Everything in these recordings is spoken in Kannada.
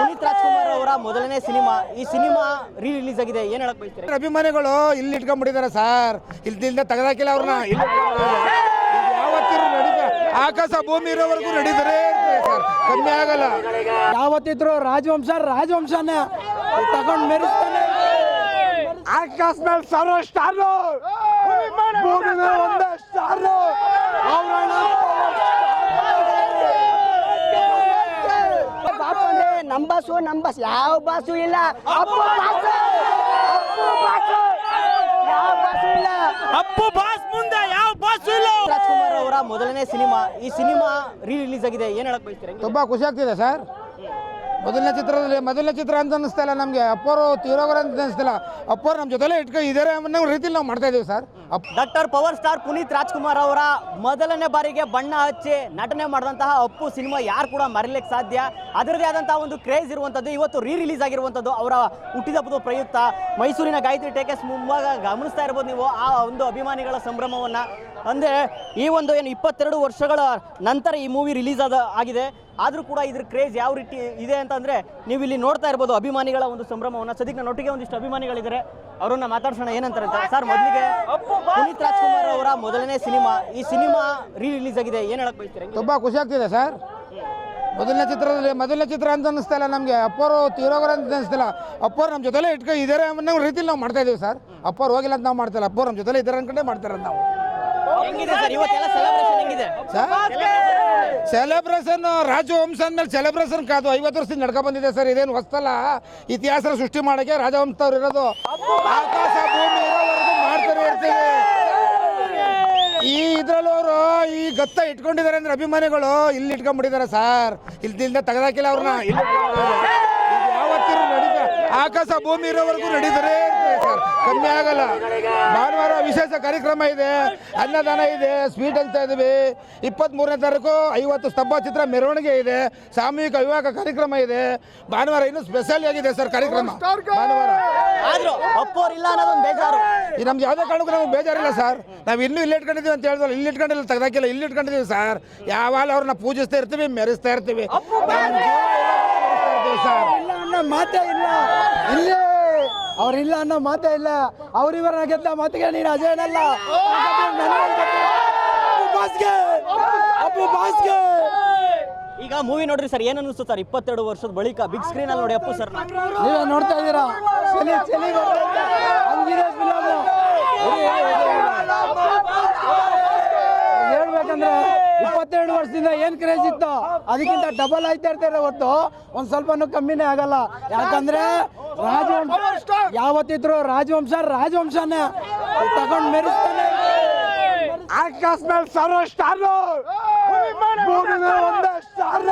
ಪುನೀತ್ ರಾಜ್ಕುಮಾರ್ ಅವರ ಮೊದಲನೇ ಸಿನಿಮಾ ಈ ಸಿನಿಮಾ ರೀ ರಿಲೀಸ್ ಆಗಿದೆ. ಏನ್ ಹೇಳಕ್ ಬಯಸ್ತೀರಾ? ಅಭಿಮಾನಿಗಳು ಇಲ್ಲಿ ಇಟ್ಕೊಂಡ್ಬಿಟ್ಟಿದ್ದಾರೆ ಸರ್. ಇಲ್ದಿಂದ ತೆಗೆದಾಕಿಲ್ಲ ಅವ್ರನ್ನ. ಇಲ್ಲಿ ಯಾವತ್ತಿರು ನಡೀತಾರೆ ಆಕಾಶ ಭೂಮಿ ಇರೋವರೆಗೂ ನಡೀತಾರೆ ಸರ್. ಕಮ್ಮಿ ಆಗಲ್ಲ. ಯಾವತ್ತಿದ್ರು ರಾಜವಂಶ ರಾಜವಂಶನ. ತಗೊಂಡ್ ಮೆರೆಸ್ತಾನೆ. ಆಕಾಶ ಮೇಲೆ ಸಾವಿರ ಸ್ಟಾರ್. ಭೂಮಿ ಮೇಲೆ ಒಂದೇ ಸ್ಟಾರ್. ಪಾಪ ಅಂದ್ರೆ ನಮ್ ಬಾಸು ನಮ್ ಬಾಸ್ ಯಾವ ಬಾಸು ಇಲ್ಲ. Appu boss Appu boss. ಯಾವ ಬಾಸು ಇಲ್ಲ. ಅಪ್ಪು ಬಾಸ್ ಮುಂದೆ ಯಾವ ಬಾಸ್ ಇಲ್ಲ. ರಾಜ್ಕುಮಾರ್ ಅವರ ಮೊದಲನೇ ಸಿನಿಮಾ ಈ ಸಿನಿಮಾ ರೀ ರಿಲೀಸ್ ಆಗಿದೆ. ಏನ್ ಹೇಳಕ್ ಬಯಸ್ತೀರಾ? ತುಂಬಾ ಖುಷಿ ಆಗ್ತಿದೆ ಸರ್. ಮೊದಲನೇ ಚಿತ್ರದಲ್ಲಿ ಮೊದಲನೇ ಚಿತ್ರ ಅಂತ ಅನಿಸ್ತಾ ಇಲ್ಲ ನಮಗೆ. ಅಪ್ಪರು ತೀರೋಗರ ಅಂತ ಅನಿಸ್ತಿಲ್ಲ ಅಪ್ಪರು ನಮ್ಮ ಜೊತೆಲೇ ಇಟ್ಕೊ ಇದಾರೆ ಅನ್ನೋ ರೀತಿಲಿ ನಾವು ಮಾಡ್ತಾ ಇದ್ದೀವಿ sir. Doctor power star Puneeth Rajkumar ಅವರ ಮೊದಲನೇ ಬಾರಿಗೆ ಬಣ್ಣ ಹಚ್ಚಿ ನಟನೆ ಮಾಡಿದಂತಹ ಅಪ್ಪು ಸಿನಿಮಾ ಯಾರು ಕೂಡ ಮರಿಲಿಕ್ಕೆ ಸಾಧ್ಯ? ಅದರದೇ ಆದಂತಹ ಒಂದು ಕ್ರೇಜ್ ಇರುವಂಥದ್ದು, ಇವತ್ತು ರೀ ರಿಲೀಸ್ ಆಗಿರುವಂಥದ್ದು ಅವರ ಹುಟ್ಟಿದಬ್ಬದ ಪ್ರಯುಕ್ತ ಮೈಸೂರಿನ ಗಾಯತ್ರಿ ಟೇಕಸ್ ಮುಂಭಾಗ ಗಮನಿಸ್ತಾ ಇರ್ಬೋದು ನೀವು ಆ ಒಂದು ಅಭಿಮಾನಿಗಳ ಸಂಭ್ರಮವನ್ನು. ಅಂದರೆ ಈ ಒಂದು ಏನು ಇಪ್ಪತ್ತೆರಡು ವರ್ಷಗಳ ನಂತರ ಈ ಮೂವಿ ರಿಲೀಸ್ ಆದ ಆಗಿದೆ. ಆದರೂ ಕೂಡ ಇದ್ರ ಕ್ರೇಜ್ ಯಾವ ರೀತಿ ಇದೆ ಅಂತಂದರೆ ನೀವು ಇಲ್ಲಿ ನೋಡ್ತಾ ಇರ್ಬೋದು ಅಭಿಮಾನಿಗಳ ಒಂದು ಸಂಭ್ರಮವನ್ನು. ಸದ್ಯಕ್ಕೆ ನೊಟ್ಟಿಗೆ ಒಂದಿಷ್ಟು ಅಭಿಮಾನಿಗಳಿದ್ದಾರೆ. ಅವರನ್ನ ಮಾತಾಡ್ಸೋಣ ಏನಂತಾರೆ ಅಂತ. ಸರ್ ಮೊದಲಿಗೆ ಪುನೀತ್ ರಾಜ್ಕುಮಾರ್ ಅವರ ಮೊದಲನೇ ಸಿನಿಮಾ ಈ ಸಿನಿಮಾ ರೀ ರಿಲೀಸ್ ಆಗಿದೆ. ಏನು ಹೇಳಕ್ ಬಯಸ್ತೀರಾ? ತುಂಬಾ ಖುಷಿ ಆಗ್ತಿದೆ ಸರ್. ಮೊದಲನೇ ಚಿತ್ರದಲ್ಲಿ ಮೊದಲನೇ ಚಿತ್ರ ಅಂತ ಅನಿಸ್ತಾ ಇಲ್ಲ ನಮಗೆ. ಅಪ್ಪರು ತೀರೋಗರ ಅಂತ ಅನಿಸ್ತಿಲ್ಲ ಅಪ್ಪರು ನಮ್ಮ ಜೊತೆಲೇ ಇಟ್ಕೊ ಇದಾರೆ ಅನ್ನೋ ರೀತಿಲಿ ನಾವು ಮಾಡ್ತಾ ಇದೀವಿ ಸರ್. ಅಪ್ಪರು ಹೋಗಿಲ್ಲ ಅಂತ ನಾವು ಮಾಡ್ತಾ ಇಲ್ಲ. ಅಪ್ಪರು ನಮ್ಮ ಜೊತೆಲೇ ಇದ್ದಾರೆ ಅನ್ಕೊಂಡೇ ಮಾಡ್ತಾರೆ ನಾವು. ಸೆಲೆಬ್ರೇಷನ್ ರಾಜವಂಶ ಅಂದ್ಮೇಲೆ ಸೆಲೆಬ್ರೇಷನ್ ಕಾದು ಐವತ್ತು ವರ್ಷದಿಂದ ನಡ್ಕೊ ಬಂದಿದೆ ಸರ್. ಇದೇನು ಹೊಸ್ತಲ್ಲ. ಇತಿಹಾಸ ಸೃಷ್ಟಿ ಮಾಡೋಕ್ಕೆ ರಾಜವಂಶದವ್ರು ಇರೋದು. ಆಕಾಶ ಭೂಮಿ ಇರೋವರೆಗೂ ಮಾಡ್ತಾರೆ ಇರ್ತೀವಿ ಈ ಇದ್ರಲ್ಲೂ ಅವರು ಈ ಗತ್ತ ಇಟ್ಕೊಂಡಿದ್ದಾರೆ ಅಂದ್ರೆ ಅಭಿಮಾನಿಗಳು ಇಲ್ಲಿ ಇಟ್ಕೊಂಡ್ಬಿಟ್ಟಿದ್ದಾರೆ ಸರ್. ಇಲ್ದಿಂದ ತಗದಾಕಿಲ್ಲ ಅವ್ರನ್ನ. ಇಲ್ಲಿ ಆಕಾಶ ಭೂಮಿ ಇರೋವರೆಗೂ ನಡೀತಾರೆ ಸರ್ ಕಮ್ಮಿ ಆಗಲ್ಲ. ಭಾನುವಾರ ವಿಶೇಷ ಕಾರ್ಯಕ್ರಮ ಇದೆ ಅನ್ನದಾನ ಇದೆ ಸ್ವೀಟ್ ಅಂತ ಇದ್ದೀವಿ. ಇಪ್ಪತ್ತ್ ಮೂರನೇ ತಾರೀಕು ಐವತ್ತು ಸ್ತಂಭ ಚಿತ್ರ ಮೆರವಣಿಗೆ ಇದೆ ಸಾಮೂಹಿಕ ವಿವಾಹ ಕಾರ್ಯಕ್ರಮ ಇದೆ. ಭಾನುವಾರ ಇನ್ನೂ ಸ್ಪೆಷಲ್ ಆಗಿದೆ ಸರ್ ಕಾರ್ಯಕ್ರಮ. ಭಾನುವಾರ. ಆದ್ರೂ ಅಪ್ಪೋರ್ ಇಲ್ಲ ಅನ್ನೋದೊಂದು ಬೇಜಾರು. ಈ ನಮ್ಗೆ ಯಾವುದೇ ಕಾರಣಕ್ಕೂ ನಮ್ಗೆ ಬೇಜಾರಿಲ್ಲ ಸರ್ ನಾವು ಇನ್ನೂ ಇಲ್ಲಿ ಇಟ್ಕೊಂಡಿದ್ದೀವಿ ಅಂತ ಹೇಳಿದ್ರೆ ಇಲ್ಲಿ ಇಟ್ಕೊಂಡಿಲ್ಲ ತೆಗ್ದಾಕಿಲ್ಲ ಇಲ್ಲಿ ಇಟ್ಕೊಂಡಿದ್ದೀವಿ ಸರ್ ಯಾವಾಗ ಅವ್ರನ್ನ ಪೂಜಿಸ್ತಾ ಇರ್ತೀವಿ ಮೆರೆಸ್ತಾ ಇರ್ತೀವಿ. ಸರ್ ಅನ್ನೋ ಮಾತೇ ಇಲ್ಲ. ಇಲ್ಲೇ ಅವರಿಲ್ಲ ಅನ್ನೋ ಮಾತೇ ಇಲ್ಲ. ಅವ್ರಿವರ ಗೆದ್ದ ಮಾತಿಗೆ ನೀನು ಅಜಯನಲ್ಲ ಅಪ್ಪು ಬಾಸ್ಗೆ ಈಗ ಮೂವಿ ನೋಡ್ರಿ ಸರ್ ಏನ್ ಅನಿಸ್ತು ಸರ್ ಇಪ್ಪತ್ತೆರಡು ವರ್ಷದ ಬಳಿಕ ಬಿಗ್ ಸ್ಕ್ರೀನ್ ಅಲ್ಲಿ ನೋಡಿ ಅಪ್ಪು ಸರ್ ನೀವೇ ನೋಡ್ತಾ ಇದ್ದೀರಾ? ಹಂಗಿದೆ ಹೇಳ್ಬೇಕಂದ್ರೆ ಇಪ್ಪತ್ತೆರಡು ವರ್ಷದಿಂದ ಏನ್ ಕ್ರೇಜ್ ಇತ್ತು ಅದಕ್ಕಿಂತ ಡಬಲ್ ಆಯ್ತಾ ಇರ್ತಾರೆ ಹೊತ್ತು. ಒಂದ್ ಸ್ವಲ್ಪನೂ ಕಮ್ಮಿನೇ ಆಗಲ್ಲ. ಯಾಕಂದ್ರೆ ರಾಜವಂಶ ಯಾವತ್ತಿದ್ರು ರಾಜವಂಶ ರಾಜವಂಶನೇ. ತಗೊಂಡ್ ಮೆರೆಸ್ತಾನೆ. ಆಕಾಶ ಮೇಲೆ ಸರ್ವ ಸ್ಟಾರ್. ಒಂದೇ ಸ್ಟಾರ್.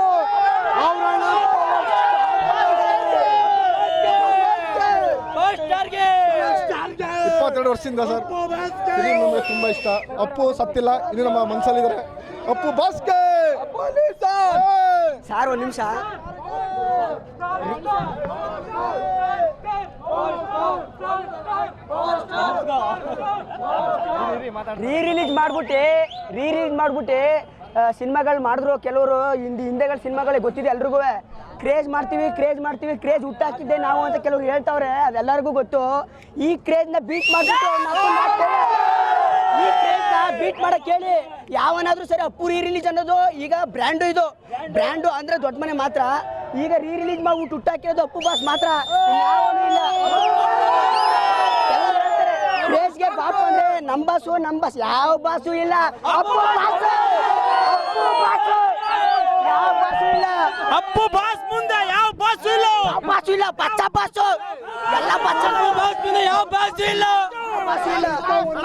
ಇಪ್ಪತ್ತೆರಡು ವರ್ಷದಿಂದ ಸರ್. ತುಂಬಾ ನಮಗೆ ತುಂಬ ಇಷ್ಟ. ಅಪ್ಪು ಸತ್ತಿಲ್ಲ. ಇದು ನಮ್ಮ ಮನಸ್ಸಲ್ಲಿದ್ದಾರೆ ಅಪ್ಪು ಬಾಸ್ಗೆ ಸಾರ್ ಒಂದ್ ನಿಮಿಷ. ರೀ ರಿಲೀಸ್ ಮಾಡ್ಬಿಟ್ಟು ರೀ ರಿಲೀಸ್ ಮಾಡ್ಬಿಟ್ಟು ಸಿನಿಮಾಗಳು ಮಾಡಿದ್ರು ಕೆಲವರು, ಹಿಂದಿ ಹಿಂದೆಗಳ ಸಿನಿಮಾಗಳೇ ಗೊತ್ತಿದೆ ಎಲ್ರಿಗೂ. ಕ್ರೇಜ್ ಮಾಡ್ತೀವಿ ಕ್ರೇಜ್ ಮಾಡ್ತೀವಿ, ಕ್ರೇಜ್ ಹುಟ್ಟಾಕಿದ್ದೆ ನಾವು ಅಂತ ಕೆಲವ್ರು ಹೇಳ್ತಾವ್ರೆ, ಅದೆಲ್ಲರಿಗೂ ಗೊತ್ತು. ಈ ಕ್ರೇಜ್ನ ಬೀಟ್ ಮಾಡ್ಬಿಟ್ಟು ಬೀಟ್ ಮಾಡಕ್ ಹೇಳಿ ಯಾವನಾದ್ರೂ ಸರಿ ಅಪ್ಪು ರೀ ರಿಲೀಸ್ ಅನ್ನೋದು ಈಗ ಬ್ರ್ಯಾಂಡು ಇದು. ಬ್ರ್ಯಾಂಡು ಅಂದ್ರೆ ದೊಡ್ಡ ಮನೆ ಮಾತ್ರ. ಈಗ ರೀ ರಿಲೀಸ್ ಮಾಡ್ಬಿಟ್ಟು ಹುಟ್ಟಾಕಿರೋದು ಅಪ್ಪು ಬಾಸ್ ಮಾತ್ರ. ಇಲ್ಲ. ಕ್ರೇಜ್ಗೆ ಬಾಪು ಅಂದ್ರೆ ನಮ್ ಬಾಸು ನಮ್ ಬಾಸ್ ಯಾವ ಬಾಸು ಇಲ್ಲ. ಅಪ್ಪು ಬಾಸು ಅಪ್ಪು ಬಾಸು ಯಾವ ಬಾಸು ಇಲ್ಲ. ಅಪ್ಪು ಬಾಸ್ ಮುಂದೆ ಯಾವ ಬಾಸ್ ಇಲ್ಲ. ಬಾಸು ಇಲ್ಲ ಪಚ್ಚ ಬಾಸು ಎಲ್ಲ ಪಚ್ಚ. ಬಾಸ್ ಮುಂದೆ ಯಾವ ಬಾಸ್ ಇಲ್ಲ. ಬಾಸು ಇಲ್ಲ.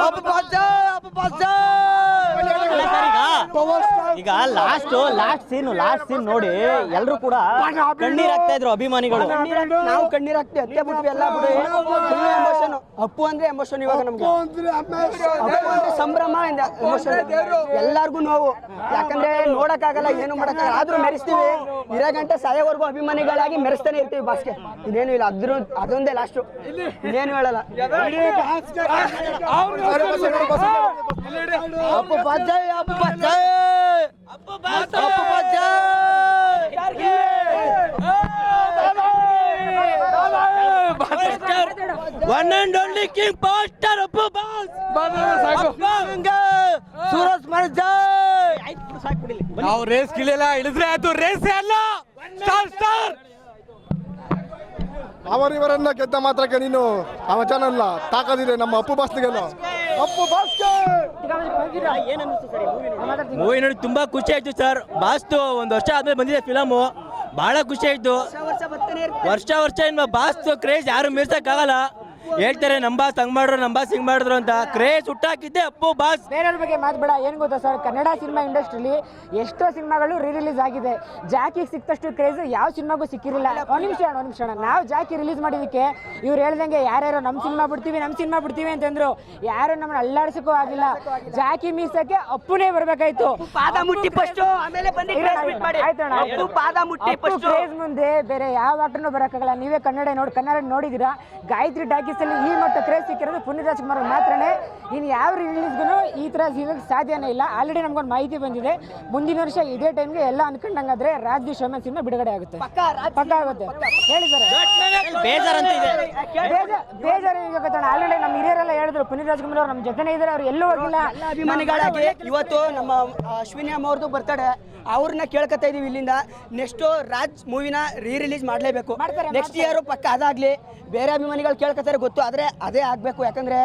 ಅಪ್ಪು ಬಾಸು ಅಪ್ಪು ಬಾಸು ಅಲ್ಲ ಸರ್ ಈಗ ಈಗ last last seen last seen ನೋಡಿ ಎಲ್ಲರೂ ಕೂಡ ಕಣ್ಣೀರ್ ಹಾಕ್ತಾ ಇದ್ರು ಅಭಿಮಾನಿಗಳು. ನಾವು ಕಣ್ಣೀರ್ ಹಾಕ್ತೀವಿ ಅತ್ತೆ ಬಿಟ್ವಿ ಎಲ್ಲ ಬಿಡು ಎಮೋಷನ್ ಅಪ್ಪು ಅಂದ್ರೆ ಎಮೋಷನ್ ಇವಾಗ ನಮ್ಗೆ. ಅಪ್ಪು ಅಂದ್ರೆ ಸಂಭ್ರಮ ಎಮೋಷನ್ ಎಲ್ಲಾರ್ಗು ನೋವು. ಯಾಕಂದ್ರೆ ನೋಡಕ್ಕಾಗಲ್ಲ ಏನು ಮಾಡಕ್ ಆದ್ರೂ ಮೆರೆಸ್ತೀವಿ. ಇರೋ ಗಂಟೆ ಸಾಯವರೆಗೂ ಅಭಿಮಾನಿಗಳಾಗಿ ಮೆರೆಸ್ತಾನೆ ಇರ್ತೀವಿ ಬಾಸ್ಗೆ ಇನ್ನೇನು ಇಲ್ಲ ಅದ್ರ ಅದೊಂದೇ ಲಾಸ್ಟ್ ಇನ್ನೇನು ಹೇಳಲ್ಲ. ಅಪ್ಪ ಅಪ್ಪ ಅಪ್ಪ one and only king star ಅಪ್ಪ ಬಾಸ್ ಸೂರಜ್ ಮರಜಾಯ್ ನಾವು ರೇಸ್ ಗಿಳಿಲ್ಲ ಇಳಿದ್ರೆ ಅದು ರೇಸ್ ಅಲ್ಲ. Star star. ಅವರಿವರನ್ನ ಗೆದ್ದ ಮಾತ್ರಕ್ಕೆ ನೀನು ಅವ ಚೆನ್ನಲ್ಲ ತಾಕದಿದೆ ನಮ್ಮ ಅಪ್ಪು ಬಾಸ್ನಿಗೆಲ್ಲ ಈ ನೋಡಿ? ಮೂವಿ ನೋಡಿ ತುಂಬಾ ಖುಷಿ ಆಯ್ತು ಸರ್. ಬಾಸ್ತು ಒಂದು ವರ್ಷ ಆದ್ಮೇಲೆ ಬಂದಿದೆ ಫಿಲಮು ಬಹಳ ಖುಷಿ ಆಯ್ತು. ವರ್ಷ ವರ್ಷ ಇನ್ನು ಬಾಸ್ ಕ್ರೇಜ್ ಯಾರು ಮೀರ್ಸಕ್ಕಾಗಲ್ಲ. ಹೇಳ್ತಾರೆ ನಮ್ಮ ಬಾಸ್ ಹಂಗ್ ಮಾಡ್ರು ನಮ್ಮ ಬಾಸ್ ಹಿಂಗ್ ಮಾಡಿದ್ರು ಅಂತ. ಕ್ರೇಜ್ ಹುಟ್ಟಾಕಿದ್ದೆ ಅಪ್ಪು ಬಾಸ್. ಬೇರೆಯವ್ರ ಬಗ್ಗೆ ಮಾತ್ಬೇಡ ಏನು ಗೊತ್ತಾ ಸರ್? ಕನ್ನಡ ಸಿನಿಮಾ ಇಂಡಸ್ಟ್ರಿಲಿ ಎಷ್ಟೋ ಸಿನಿಮಾಗಳು ರೀ ರಿಲೀಸ್ ಆಗಿದೆ. ಜಾಕಿಗೆ ಸಿಕ್ಕಷ್ಟು ಕ್ರೇಜ್ ಯಾವ ಸಿನಿಮಾಗೂ ಸಿಕ್ಕಿರಲಿಲ್ಲ. ಒಂದು ನಿಮಿಷ ಒಂದು ನಿಮಿಷ ನಾವು ಜಾಕಿ ರಿಲೀಸ್ ಮಾಡಿದಕ್ಕೆ ಇವ್ರು ಹೇಳ್ದಂಗೆ ಯಾರ್ಯಾರು ನಮ್ಮ ಸಿನಿಮಾ ಬಿಡ್ತೀವಿ ನಮ್ಮ ಸಿನಿಮಾ ಬಿಡ್ತೀವಿ ಅಂತಂದ್ರು. ಯಾರು ನಮ್ಮನ್ನ ಅಲ್ಲಾಡ್ಸಕ್ಕೂ ಆಗಿಲ್ಲ. ಜಾಕಿ ಮೀಸಕ್ಕೆ ಅಪ್ಪುನೇ ಬರ್ಬೇಕಾಯ್ತು. ಪಾದ ಮುಟ್ಟಿ ಫಸ್ಟ್ ಆಮೇಲೆ ಬನ್ನಿ ಮಾಡಿ. ಅಪ್ಪು ಪಾದ ಮುಟ್ಟಿ ಫಸ್ಟ್ ಕ್ರೇಜ್ ಮುಂದೆ ಬೇರೆ ಯಾವ ಆಟನೂ ಬರೋಕ್ಕಾಗಲ್ಲ. ನೀವೇ ಕನ್ನಡ ನೋಡಿ ಕನ್ನಡ ನೋಡಿದಿರಾ? ಗಾಯತ್ರಿ ಟಾಕೀಸ್ ಅಲ್ಲಿ ಈ ಮಟ್ಟ ಕ್ರೇಜ್ ಸಿಕ್ಕಿರೋದು ಪುನೀತ್ ರಾಜ್ಕುಮಾರ್ ಮಾತ್ರನೇ. ಇನ್ನು ಯಾವ ರಿಲೀಸ್ಗೂ ಈ ಥರ ಸಿಗೋಕ್ಕೆ ಸಾಧ್ಯನೇ ಇಲ್ಲ. ಆಲ್ರೆಡಿ ನಮ್ಗೊಂದು ಮಾಹಿತಿ ಬಂದಿದೆ. ಮುಂದಿನ ವರ್ಷ ಇದೇ ಟೈಮ್ಗೆ ಎಲ್ಲ ಅನ್ಕೊಂಡಂಗಾದ್ರೆ ರಾಜ್ಯ ಶೋಮನ್ ಸಿನಿಮಾ ಬಿಡುಗಡೆ ಆಗುತ್ತೆ. ಪಕ್ಕ ಆಗುತ್ತೆ. ಹೇಳಿದ್ದಾರೆ ಬೇಜಾರ್ ಬೇಜಾರು ಈಗ ಗೊತ್ತಣ್ಣ ಆಲ್ರೆಡಿ ನಮ್ಮ ಹಿರಿಯರೆಲ್ಲ ಹೇಳಿದ್ರು ಪುನೀತ್ ರಾಜ್ಕುಮಾರ್ ಅವ್ರು ನಮ್ಮ ಜೊತೆನೇ ಇದ್ದಾರೆ ಅವ್ರು ಎಲ್ಲೂ ಹೋಗಿಲ್ಲ. ಅಭಿಮಾನಿಗಳಾಗಿ ಇವತ್ತು ನಮ್ಮ ಅಶ್ವಿನಿ ಅಮ್ಮ ಅವ್ರದ್ದು ಬರ್ತಡೆ ಅವ್ರನ್ನ ಕೇಳ್ಕೊತಾ ಇದೀವಿ ಇಲ್ಲಿಂದ. ನೆಕ್ಸ್ಟ್ ರಾಜ್ ಮೂವಿನ ರೀ ರಿಲೀಸ್ ಮಾಡಲೇಬೇಕು. ನೆಕ್ಸ್ಟ್ ಇಯರ್ ಪಕ್ಕ ಅದಾಗ್ಲಿ. ಬೇರೆ ಅಭಿಮಾನಿಗಳು ಕೇಳ್ಕೊತಾರೆ ಗೊತ್ತು ಆದರೆ ಅದೇ ಆಗಬೇಕು. ಯಾಕಂದರೆ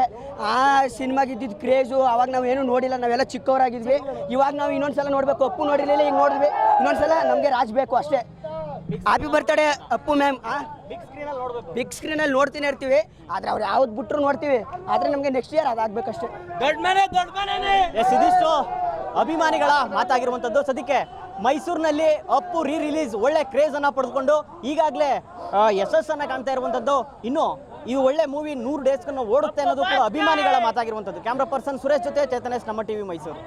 ಆ ಸಿನಿಮಾಗೆ ಇದ್ದಿದ್ದು ಕ್ರೇಜು ಅವಾಗ ನಾವು ಏನೂ ನೋಡಿಲ್ಲ ನಾವೆಲ್ಲ ಚಿಕ್ಕವರಾಗಿದ್ವಿ. ಇವಾಗ ನಾವು ಇನ್ನೊಂದ್ಸಲ ನೋಡಬೇಕು. ಅಪ್ಪು ನೋಡಿರಲಿಲ್ಲ ಈಗ ನೋಡಿದ್ವಿ. ಇನ್ನೊಂದ್ಸಲ ನಮಗೆ ರಾಜ್ ಬೇಕು ಅಷ್ಟೇ. Happy birthday Appu ma'am big ಸ್ಕ್ರೀನಲ್ಲಿ ನೋಡ್ತೀನಿ ಇರ್ತೀವಿ. ಆದ್ರೆ ಅವ್ರು ಯಾವ್ದು ಬಿಟ್ರು ನೋಡ್ತೀವಿ. ಆದ್ರೆ ನಮಗೆ ನೆಕ್ಸ್ಟ್ ಇಯರ್ ಅದಾಗಬೇಕಷ್ಟೇ ದೊಡ್ಡ ಮನೆ ದೊಡ್ಡ ಮನೆನೇ. ಎಸ್ ಇದಿಷ್ಟು ಅಭಿಮಾನಿಗಳ ಮಾತಾಗಿರುವಂಥದ್ದು ಸದ್ಯಕ್ಕೆ ಮೈಸೂರಿನಲ್ಲಿ ಅಪ್ಪು ರೀ ರಿಲೀಸ್ ಒಳ್ಳೆ ಕ್ರೇಜ್ ಅನ್ನ ಪಡೆದುಕೊಂಡು ಈಗಾಗಲೇ ಯಶಸ್ಸನ್ನ ಕಾಣ್ತಾ ಇರುವಂಥದ್ದು ಇನ್ನು ಈ ಒಳ್ಳೆ ಮೂವಿ ನೂರು ಡೇಸ್ಗಳನ್ನು ಓಡುತ್ತೆ ಅನ್ನೋದು ಕೂಡ ಅಭಿಮಾನಿಗಳ ಮಾತಾಗಿರುವಂಥದ್ದು. ಕ್ಯಾಮ್ರಾ ಪರ್ಸನ್ ಸುರೇಶ್ ಜೊತೆ ಚೇತನೇಶ್ ನಮ್ಮ ಟಿವಿ ಮೈಸೂರು.